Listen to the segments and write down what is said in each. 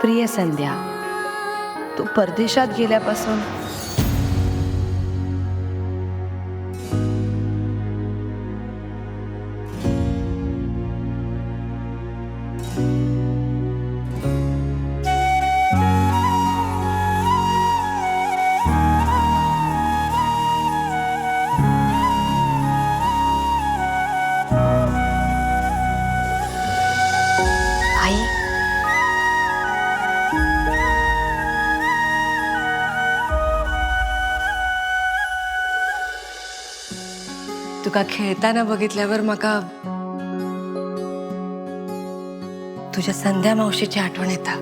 प्रिय संध्या तू परदेशात गेल्यापासून आई तुका खेळताना बघितल्यावर म्हाका तुझ्या संध्या मावशीची आठवण येता.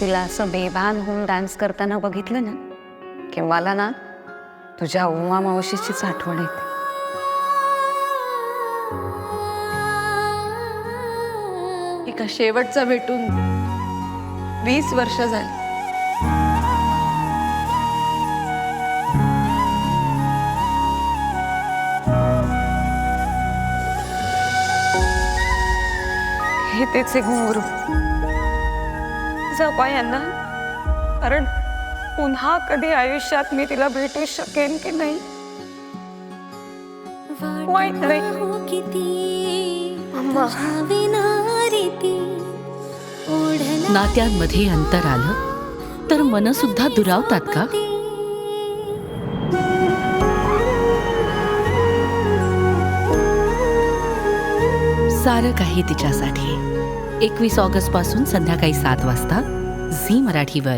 तिला असं बेभान होऊन डान्स करताना बघितलं ना की मला ना? तुझ्या उमा मावशीचीच आठवण येते. एका शेवटचा भेटून वीस वर्ष झाली. हे तेचे घुंगरू जपा यांना कारण पुन्हा कधी आयुष्यात मी तिला भेटू शकेन की नाही? वाईट नाही? नात्यांमध्ये अंतर आलं तर मन सुद्धा दुरावतात का? सारं काही तिच्यासाठी. एकवीस ऑगस्टपासून संध्याकाळी सात वाजता झी मराठीवर